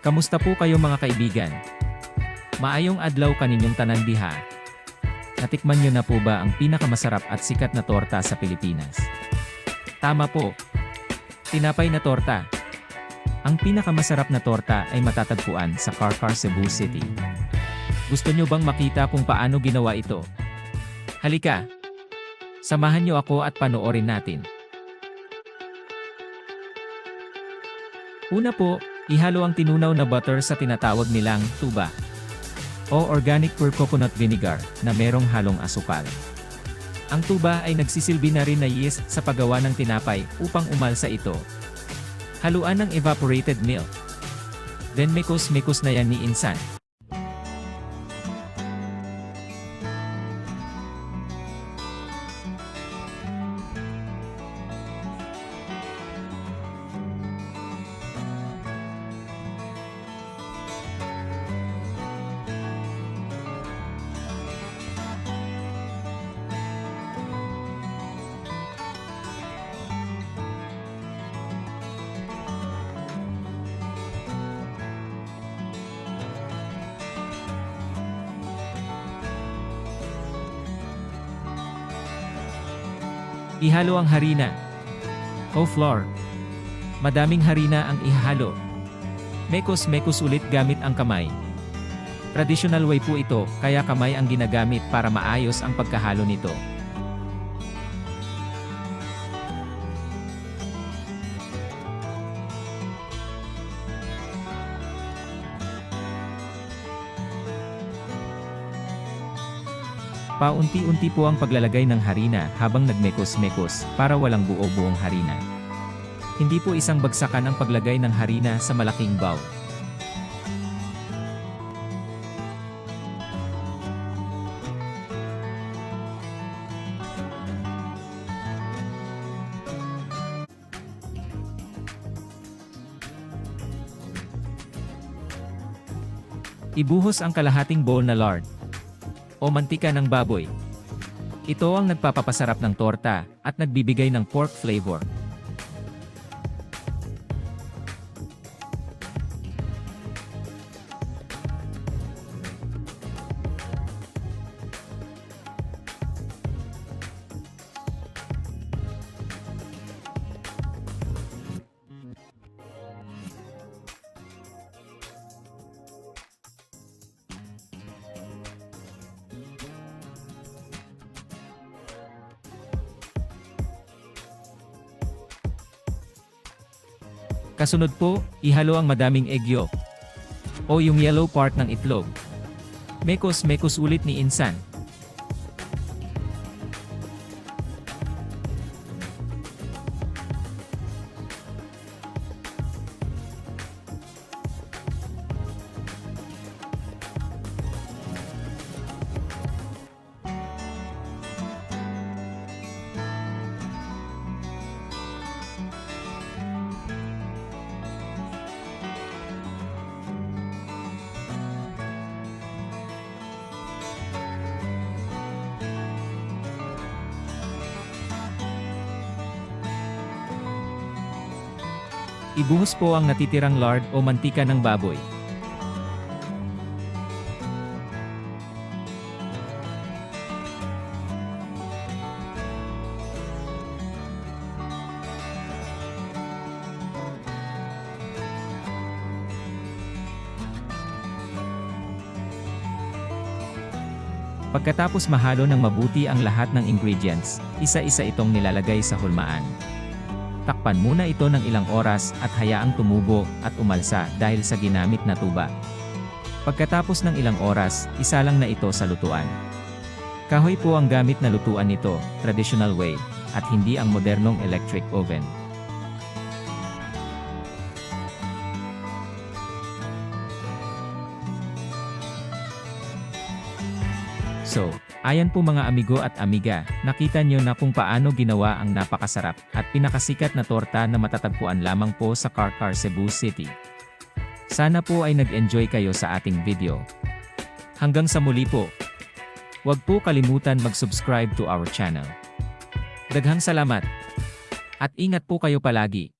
Kamusta po kayo mga kaibigan? Maayong adlaw kaninyong tanan diha. Natikman nyo na po ba ang pinakamasarap at sikat na torta sa Pilipinas? Tama po. Tinapay na torta. Ang pinakamasarap na torta ay matatagpuan sa Carcar Cebu City. Gusto nyo bang makita kung paano ginawa ito? Halika! Samahan nyo ako at panoorin natin. Una po, ihalo ang tinunaw na butter sa tinatawag nilang tuba o organic pure coconut vinegar na merong halong asukal. Ang tuba ay nagsisilbi na rin na yeast sa paggawa ng tinapay upang umalsa ito. Haluan ng evaporated milk. Then mikos-mikos na yan ni Insan. Ihalo ang harina. O flour. Madaming harina ang ihalo. Mekos-mekos ulit gamit ang kamay. Traditional way po ito, kaya kamay ang ginagamit para maayos ang pagkahalo nito. Paunti-unti po ang paglalagay ng harina habang nagmekos-mekos para walang buo-buong harina. Hindi po isang bagsakan ang paglagay ng harina sa malaking bowl. Ibuhos ang kalahating bowl na lard o mantika ng baboy. Ito ang nagpapapasarap ng torta at nagbibigay ng pork flavor. Kasunod po, ihalo ang madaming egg yolk o yung yellow part ng itlog. Mekos-mekos ulit ni Insan. Ibuhos po ang natitirang lard o mantika ng baboy. Pagkatapos mahalo ng mabuti ang lahat ng ingredients, isa-isa itong nilalagay sa hulmaan. Takpan muna ito ng ilang oras at hayaang tumubo at umalsa dahil sa ginamit na tuba. Pagkatapos ng ilang oras, isa lang na ito sa lutuan. Kahoy po ang gamit na lutuan nito, traditional way, at hindi ang modernong electric oven. So, ayan po mga amigo at amiga, nakita nyo na kung paano ginawa ang napakasarap at pinakasikat na torta na matatagpuan lamang po sa Carcar Cebu City. Sana po ay nag-enjoy kayo sa ating video. Hanggang sa muli po. Huwag po kalimutan mag-subscribe to our channel. Daghang salamat. At ingat po kayo palagi.